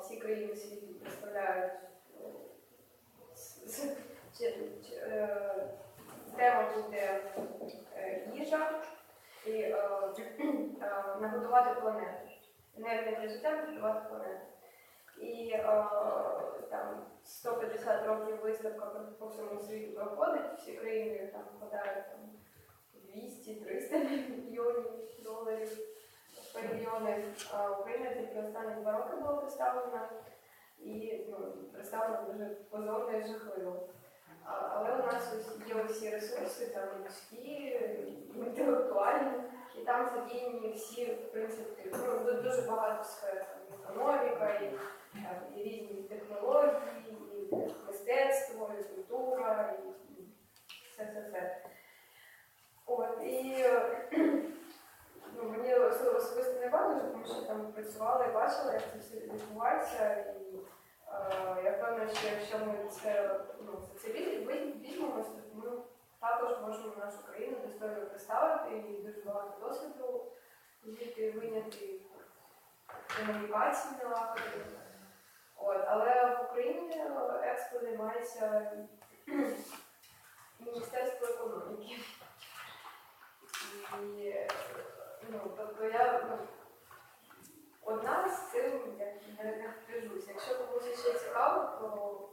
всі країни світу представляють чи- е, тема буде е, їжа і е, нагодувати планету. Енергія для життя нагодувати планету. І там 150 років виставка по- всьому світу проходить, всі країни там там 200-300 мільйонів павільйони. А Україна тільки останні два роки була представлена і ну, представлена дуже позорно і жахливо. Але у нас ось є усі ресурси, там людські, інтелектуальні, і там задіяні всі, в принципі, ну, дуже багато сфер, економіка, і, і різні технології, і мистецтво, і культура, і, і все це все. От, і е, ну, мені особисто не байдуже, тому що там працювала і бачила, як це все відбувається. І е, я впевнена, що якщо ми це, ну, це візь- візь- візьмемося, то ми також можемо нашу країну достойно представити і дуже багато досвіду звідти виняти комунікації налагодити. От, але в Україні е, експо займається Міністерство економіки. І ну, тобто я ну, одна з цим як не, впряжусь. Якщо комусь ще цікаво, то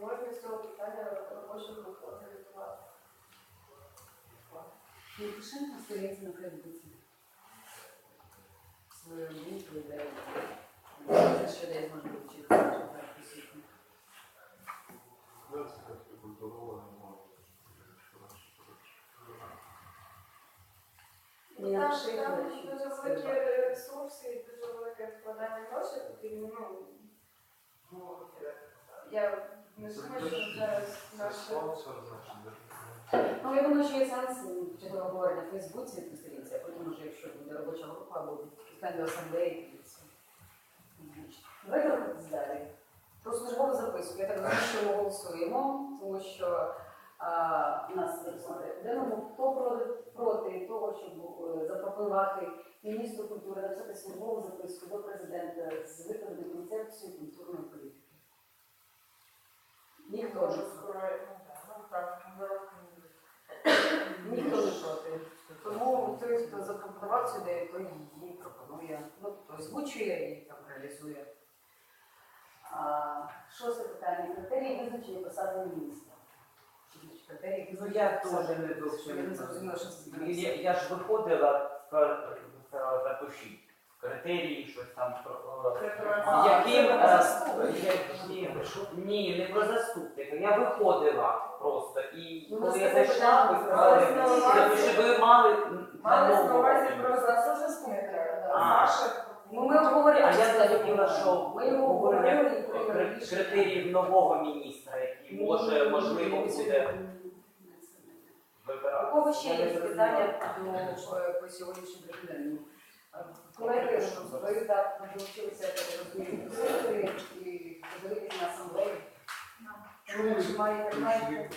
можна з цього питання робочу групу організувати. Лукашенко стоїть на Фейсбуці. Свою думку ще десь може бути читати, присутні. Ну, Я там, дуже великі ресурси дуже велике вкладання грошей потрібно. Ну, я не думаю, що зараз наше. Ну, я думаю, що є сенс м, почати обговорення в Фейсбуці на сторінці, а потім вже, якщо буде робоча група або питання до асамблеї, Давайте рухатись далі. Про службову записку. Я так думаю, що ми голосуємо, тому що нас денному хто проти, того, щоб е, запропонувати міністру культури написати службову записку до президента з викладеною концепцією культурної політики. Ніхто не. Ніхто не проти. Тому той, хто запропонував цю ідею, той її пропонує, ну, хто озвучує і там реалізує. Шосте питання. Критерії визначення посади міністра. Ну я теж не зрозуміла, що це таке. Я, я ж виходила, сказала, запишіть критерії, щось там про А, яким це е, заступника. я- ні, не про заступника. Я виходила просто і Ну, коли я зайшла, ви сказали, що ви мали Мали на на увазі про заступника. А. Ну, ми обговорюємо. А я хотіла, що Ми обговорили і критеріїв нового міністра, який може можливо буде У вибирати. кого ще є питання до е, по сьогоднішньому документу? Колеги, ви так долучилися, так і подивитися на асамблею. Тому, Якщо маєте, маєте,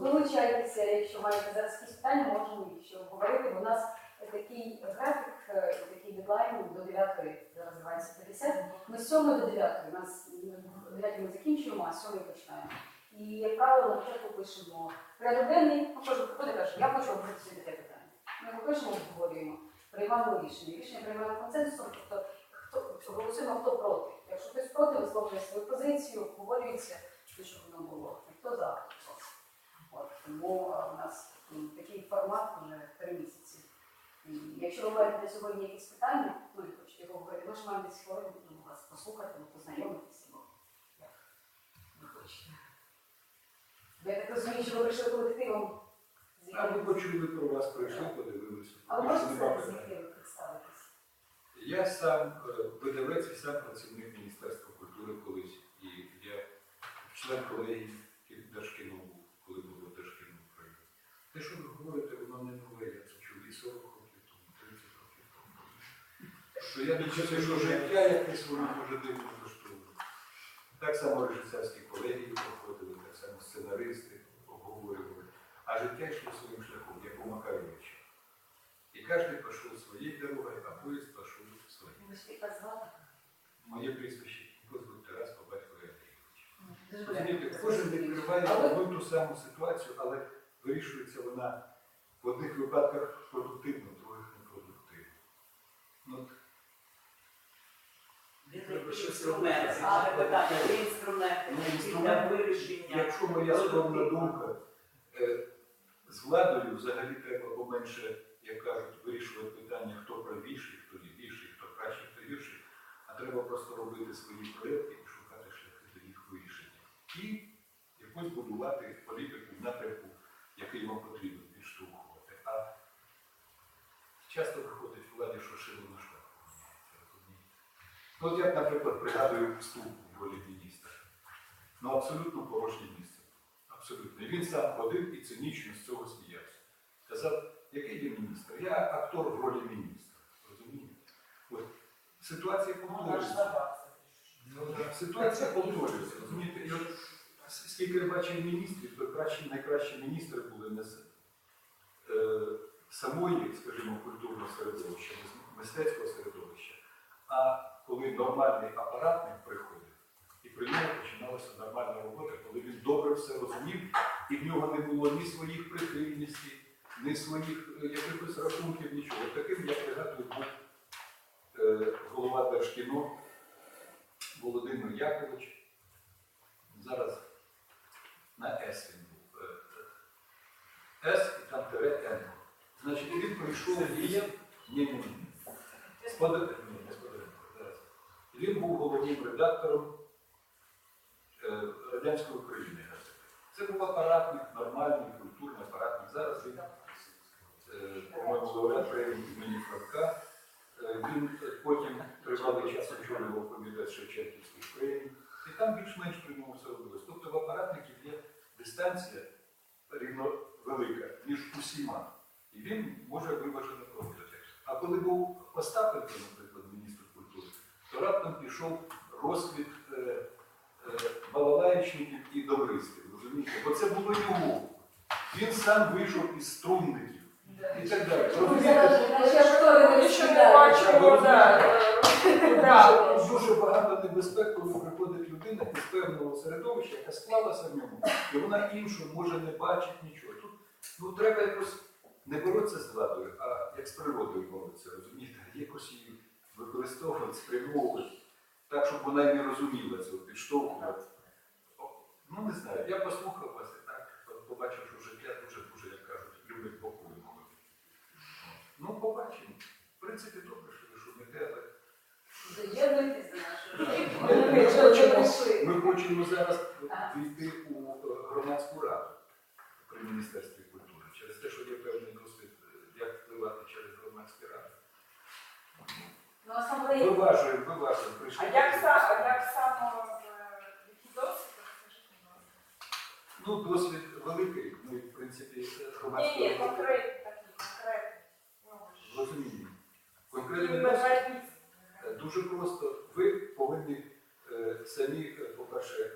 долучайтеся, якщо маєте зараз якісь питання, можемо їх ще обговорити. У нас такий графік, е, такий дедлайн до 9 зараз називається 50. Ми з 7 до 9, у нас о 9 ми закінчуємо, а з 7 починаємо. І, як правило, на початку пишемо порядок денний, ну, кожен приходить каже, я хочу обговорити таке питання. Ми його пишемо, обговорюємо, приймаємо рішення. Рішення приймаємо консенсусом, тобто хто голосуємо, хто проти. Якщо хтось проти, висловлює свою позицію, обговорюється, що щоб воно було. Хто за. От, тому а, у нас такий формат вже три місяці. Якщо ви маєте сьогодні якісь питання, ну і хочете говорити, ми ж маємо десь хвилин, будемо вас послухати, познайомитися. бо як ви хочете. Я так розумію, що ви прийшли колективом. А ми почули про вас, прийшли, подивилися. А ви можете зараз з питань. яким представитись? Я сам е, видавець і сам працівник Міністерства культури колись. І я член колегії Держкіно коли було Держкіно в Україні. Те, що ви говорите, воно не нове, я це чув і 40 років тому, 30 років тому. Що я думаю, що життя якесь воно дуже дивно влаштоване. Так само режисерські колегії проходили, так само сценаристи обговорювали. А життя йшло своїм шляхом, як у Макаревича. І кожен пішов своєю дорогою, а поїзд пішов своєю. Ви ж яка звати? Моє прізвище. Розумієте, кожен відкриває одну ту саму ситуацію, але вирішується вона в одних випадках продуктивно, в других непродуктивно. Ну, Він Треба який щось інструмент, ж питання, який інструмент Ну, для інструмент, вирішення. Якщо моя скромна думка, е, з владою взагалі треба поменше, як кажуть, вирішувати питання, хто правіший, хто лівіший, хто кращий, хто гірший, а треба просто робити свої проєкти і шукати шляхи до їх вирішення. І якось будувати політику в напрямку, який вам потрібно підштовхувати. А часто виходить в владі, що шило на шляху міняється, розумієте? Ну, от я, наприклад, пригадую вступ в ролі міністра. Ну, абсолютно порожнє місце. Абсолютно. І він сам ходив і цинічно з цього сміявся. Сказав, який я міністр? Я актор в ролі міністра. Розумієте? От ситуація Ну, повторюється. запас. Ситуація повторюється. Розумієте? І от скільки я бачив міністрів, то кращі, найкращі міністри були не з е, самої, скажімо, культурного середовища, мистецького середовища, а коли нормальний апаратник приходив, і при ньому починалася нормальна робота, коли він добре все розумів, і в нього не було ні своїх прихильностей, ні своїх е, якихось рахунків, нічого. Таким, я пригадую, був е, голова Держкіно Володимир Якович. Зараз на С він був. Е, С і там тире Н. Значить, він прийшов і ні, ні, ні. Сподар... Ні, не Сподаренко, зараз. Він був головним редактором е, радянської України. Це був апаратник, нормальний, культурний апаратник. Зараз він, по-моєму, лауреат премії імені Франка. Він потім тривалий час очолював комітет Шевченківських премій. І там більш-менш все робилось. Тобто в апаратників є дистанція рівно велика між усіма. І він може виважено проводити. А коли був Остапенко, то раптом пішов розквіт е, е, балалаєчників і добристів. Розумієте? Бо це було його. Він сам вийшов із струнників і так далі. Розумієте? Дуже багато небезпек, коли приходить людина із певного середовища, яка склалася в ньому, і вона іншого може не бачить нічого. Тут ну, треба якось не боротися з владою, а як з природою боротися, розумієте? Якось її використовувати, спрямовувати, так, щоб вона не розуміла цього, підштовхувати. Ну, не знаю, я послухав вас і так, побачив, що життя дуже, дуже, як кажуть, любить по-своєму. Ну, побачимо. В принципі, добре, що ви шумите, але Ми хочемо, зараз війти у е, громадську раду при Міністерстві культури через те, що є певний досвід, е, як впливати через громадські ради. Ну, асамблеї. Виважуємо, виважуємо. А Прийшли. як сам, а як само, е, які досвід, розкажіть, будь ласка. Ну, досвід великий, ну і в принципі Ні, ні, робота. конкретні такі, конкретні. Ну, ж. Конкретний досвід. радіться. Е, Дуже просто. Ви повинні е, самі, е, по-перше, е,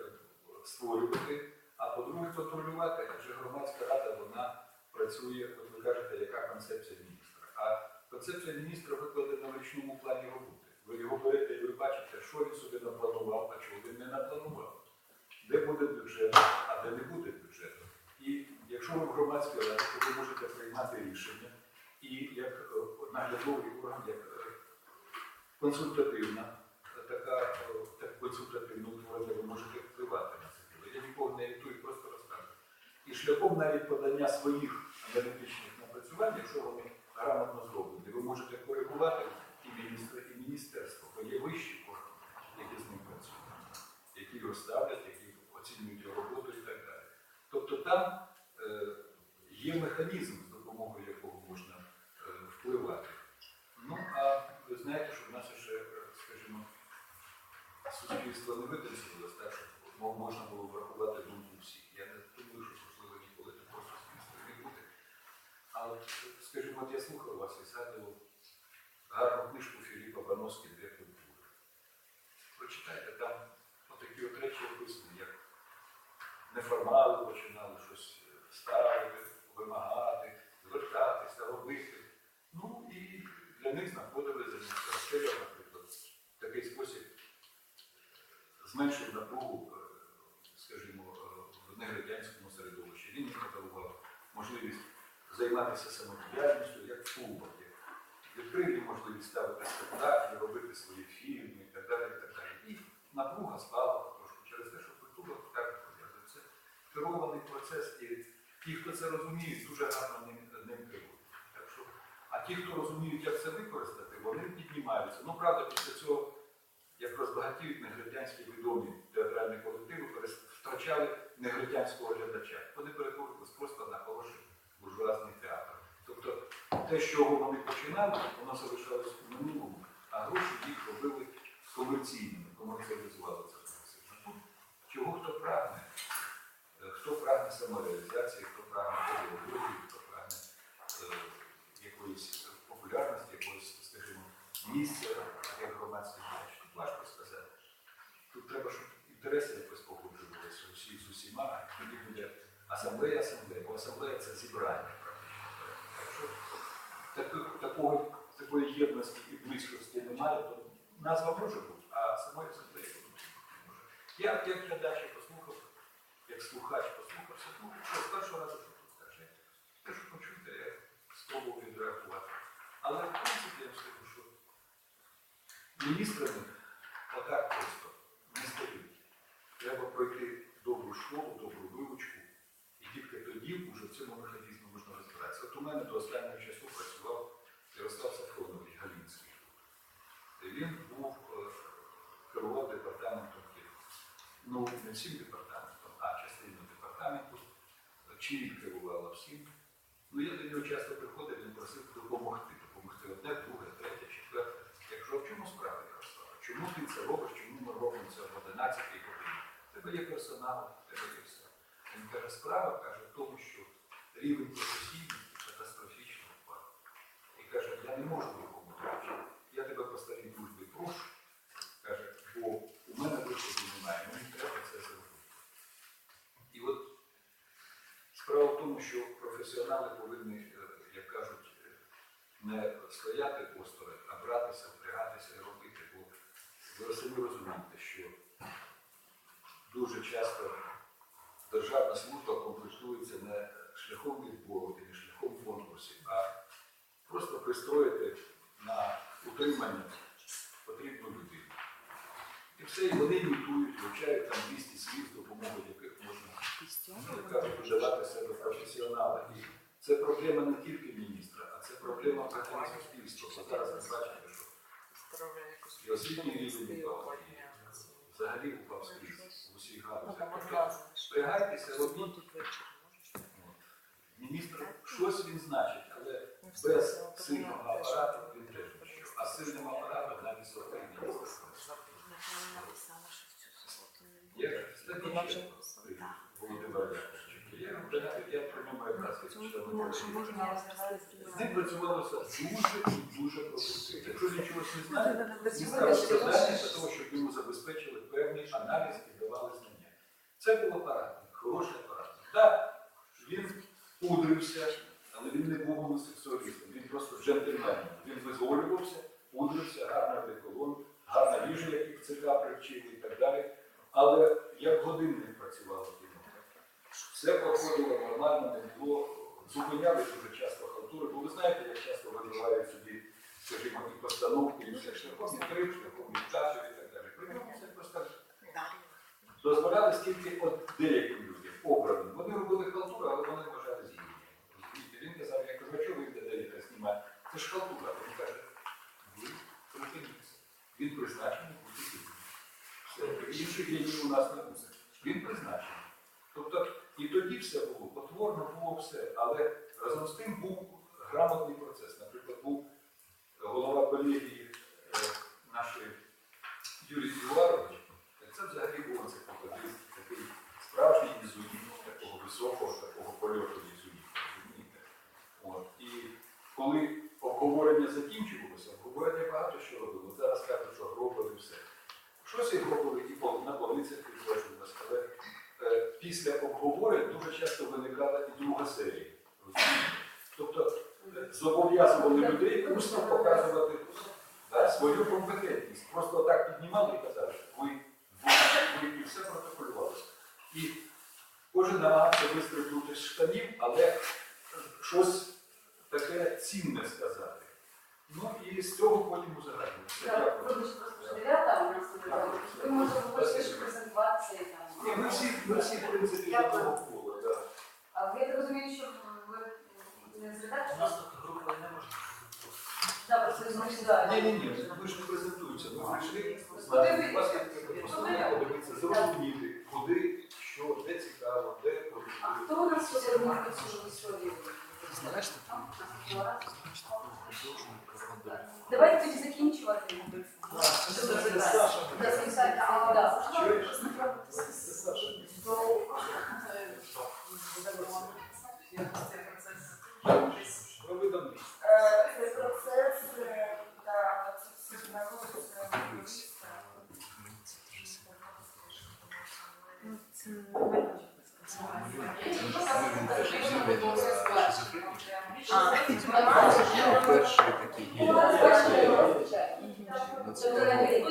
створювати, а по-друге, контролювати. Адже громадська рада вона працює, от ви кажете, яка концепція міністра. А концепція міністра викладена в річному плані роботи. Ви його берете і ви бачите, що він собі напланував, а чого він не напланував. Де буде бюджет, а де не буде бюджету. І якщо ви в громадській раді, то ви можете приймати рішення і як е, наглядовий орган, як е, консультативна, така, е, так консультативна утворення, ви можете впливати на це діло. Я нікого не агітую, просто розказую. І шляхом навіть подання своїх аналітичних напрацювань, якщо вони грамотно зроблені, ви можете коригувати і міністра, і міністерство, бо є вищі органи, які з ним працюють, які його ставлять, які оцінюють його роботу і так далі. Тобто там е, є механізм, з допомогою якого можна е, впливати. Ну, а ви знаєте, що в нас ще, скажімо, суспільство не витанцювалося так, щоб можна було врахувати думку всіх. Я не думаю, що можливо ніколи такого суспільства не буде. А е, скажімо, от я слухав вас і згадував гарну книжку Романовські дві культури. Прочитайте там отакі от речі описані, як неформали починали щось е, ставити, вимагати, звертатися, робити. Ну і для них знаходили за місцеве, наприклад, такий спосіб е, зменшив напругу, е, скажімо, в неградянському середовищі. Він їм подарував можливість займатися самодіяльністю як клубом. Відкриті можливість ставити спектаклі, робити свої фільми і так далі. І, так далі. і напруга спала трошки через те, що культура так пов'язує. Це керований процес, і ті, хто це розуміє, дуже гарно ним, керують. А ті, хто розуміють, як це використати, вони піднімаються. Ну, правда, після цього, як розбагатіють негритянські відомі театральні колективи, втрачали негритянського глядача. Вони перетворились просто на хороший буржуазний театр. Те, з чого вони починали, воно залишалось у минулому, а гроші їх робили комерційними, комерціалізували це. Тут чого хто прагне? Е, Хто прагне самореалізації, хто прагне педагогії, хто прагне е, якоїсь популярності, якоїсь, скажімо, місця як громадський діяч. Тут важко сказати. Тут треба, щоб інтереси якось погоджувалися усі з усіма, тоді буде асамблея, асамблея, бо асамблея це зібрання. практично. Так що таких- такого, такої єдності і близькості немає, то назва може бути, а самої може. Я як глядач послухав, як слухач послухався, ну що з першого разу, що тут скаже, те, що почути, я спробував відреагувати. Але в принципі я скажу, що міністрами отак просто не стають. Треба пройти добру школу, добру вивучку, і тільки тоді вже в цьому механізмі можна розбиратися. От у мене до останнього часу працював Ярослав Сафронович Галінський. І Він був е, керував департаментом Києва. Ну, не всім департаментом, а частиною департаменту. Чи він керував а всім. Ну, я до нього часто приходив, він просив допомогти. Допомогти одне, друге, третє, четверте. Я а в чому справа, Ярослава? Чому ти це робиш? Чому ми робимо це в 11 годині? Тебе є персонал, тебе є все. Він каже, справа каже в тому, що рівень професійності катастрофічно впав. І каже, я не можу допомогти. Я тебе по старій дружбі прошу. Каже, бо у мене виходу немає, мені треба це зробити. І от справа в тому, що професіонали повинні, е, як кажуть, е, не стояти осторонь, а братися, впрягатися і робити. Бо ви самі розумієте, що дуже часто державна служба комплектується не шляхом відбору не шляхом конкурсів, а просто пристроїти на утримання потрібну людину. І все, і вони імітують, вивчають там 200 слів, допомогою ну, як кажуть, вживати себе професіонала. І це проблема не тільки міністра, а це проблема взагалі суспільства. Бо зараз ви бачите, що і освітній рівень упав, і взагалі упав скрізь в усіх галузях. Спрягайтеся, робіть. Міністр щось він значить, але без сильного апарату він теж нічого. А сильним апаратом навіть сотень міністр. Володимира Яковлевича. Я член з ним працювалося дуже і дуже продуктивно. Якщо він чогось не знає, він ставив завдання для того, щоб йому забезпечили певний аналіз і давали знання. Це був апаратник, хороший апаратник. Так, він пудрився, але він не був гомосексуалістом, він просто джентльменом. Він визволювався, пудрився, гарний деколон, гарна їжа, яких ЦК привчили і так далі. Але як годинник працювало кіно. Все проходило нормально, не було. Зупиняли дуже часто халтури, бо ви знаєте, як часто вибивають собі, скажімо, і постановки, і все шляхом і інтриг, шляхом імітацію і так далі. При ньому це просто дозволяли стільки от деяким людям, обраним. Вони робили халтуру, але вони вважали. Розумієте, він казав, я кажу, а чого ви йде деяка знімати? Це ж халтура. Він каже, ви припиніться. Він призначений бути. Все, інших гіднів у нас не буде. Він призначений. І все було, потворно було все, але разом з тим був грамотний процес. Наприклад, був голова колегії е, нашої Юрій Іварович, це взагалі був енциклопедист, такий справжній ізуїт, такого високого, такого польоту? От. І коли обговорення закінчувалося, обговорення багато що робило. Зараз кажуть, що гробили все. Щось і гробили, і на полицях підтверджувалося, але е, після обговорень дуже часто виникала і друга серія. Тобто зобов'язували людей усно показувати да, свою компетентність. Просто так піднімали і казали, ви, ви, ви, і все протоколювалося. І кожен намагався вистрибнути з штанів, але щось таке цінне сказати. Ну і з цього потім дякую. Вибачте, просто дев'ята у нас не хочете ж презентуватися і Ні, ми всі, ми всі, в принципі, Дякую. одного пола, да. А ви я так розумію, що ви не У редакції? нас тут групи не можна. Да, просто знову. Ні, ні, ні, ви ж не презентуєтеся. Ми прийшли, Подивіться. вас просто подивитися, зрозуміти, куди, що, де цікаво, де куди. А хто у нас сьогодні цю історію? Знаєш, Давайте тоді закінчувати. Да, записати. А, да. Чуєш? Це Саша. Що ви там? Е, Цей процес е, та це все знаходиться в юриста. перший такий У нас бачите, ну, це це взагалі.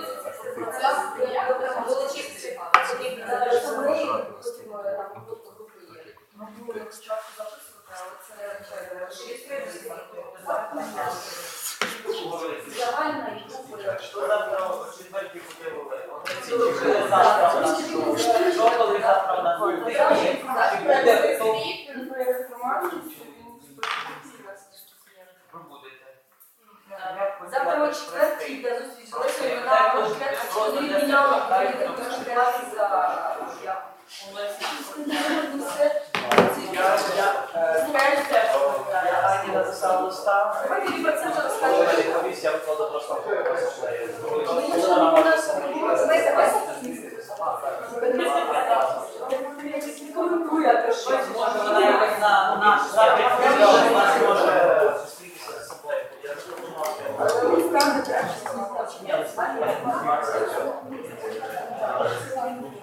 Ми були спочатку записувати, але це Загальна і група. Що завтра о четвертій подивили? Коли завтра у нас що? Що коли завтра у нас буде? Чи буде хто? інформацію, що він специфікаційна Ви будете. Завтра о четвертій йде зустріч з Лесею на розгляд, що не відміняли перед за я. Я, я, е, я Ані написав листа. Давайте і про це вже Коли розкажемо. відповість, я викладу просто Ми нічого не можемо. Знаєте, Може, вона якось на наш захід прийшла, у нас може зустрітися з собою.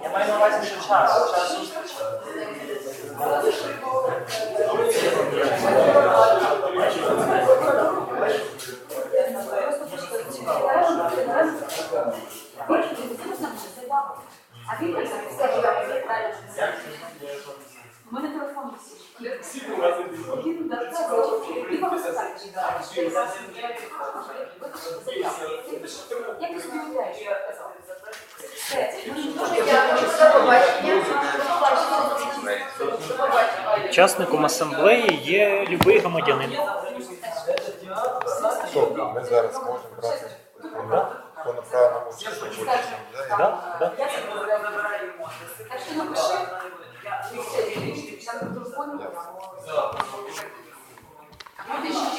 Я маю на увазі, що час, зустрічі. А він так скаже, як правильно. У мене телефон висить. Він і вам. Як ти собі уявляєш? До побачення. Учасником асамблеї є любий громадянин. Тобто ми зараз можемо брати по направленому часу. Да? Я це забираю. Так що напиши. І все, і там телефон. Люди ще.